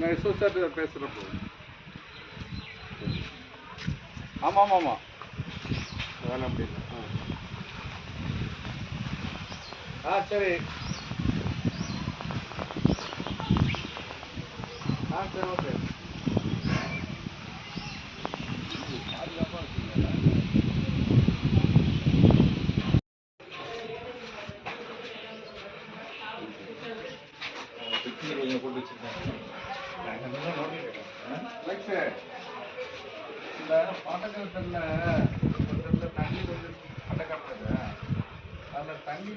நான் எஸ்ஓசார் பேசுகிறப்போ ஆமாம் ஆமாம் ஆமாம் வேலை அப்படி இல்லை. ஆ. சரி. ஆ சரி ஓகே. அலெக்ஸு, இந்த பாட்டக்கல் ஒரு தண்ணி வந்து தண்ணி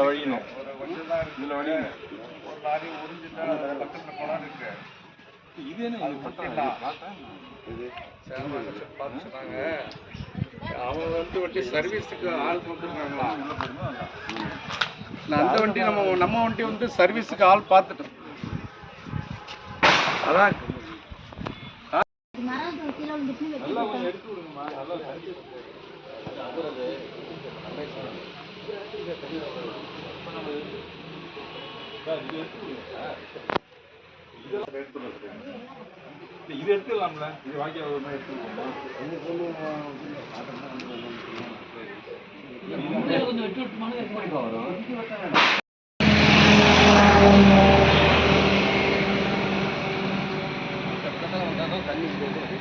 வழியணும்? ஒரு வழியணும். ஒரு லாரி உறிஞ்சிட்டா இது என்ன இது பார்த்து சொன்னாங்க. அவங்க வந்து வண்டி சர்வீஸுக்கு ஆள் கொடுத்துருக்காங்களா அந்த வண்டி நம்ம நம்ம வண்டி வந்து சர்வீஸுக்கு ஆள் பார்த்துட்டோம் சரிச்சு இது எடுத்துடலாம்ல இது வாக்கிய ஒரு மாதிரி கொஞ்சம் Dan 做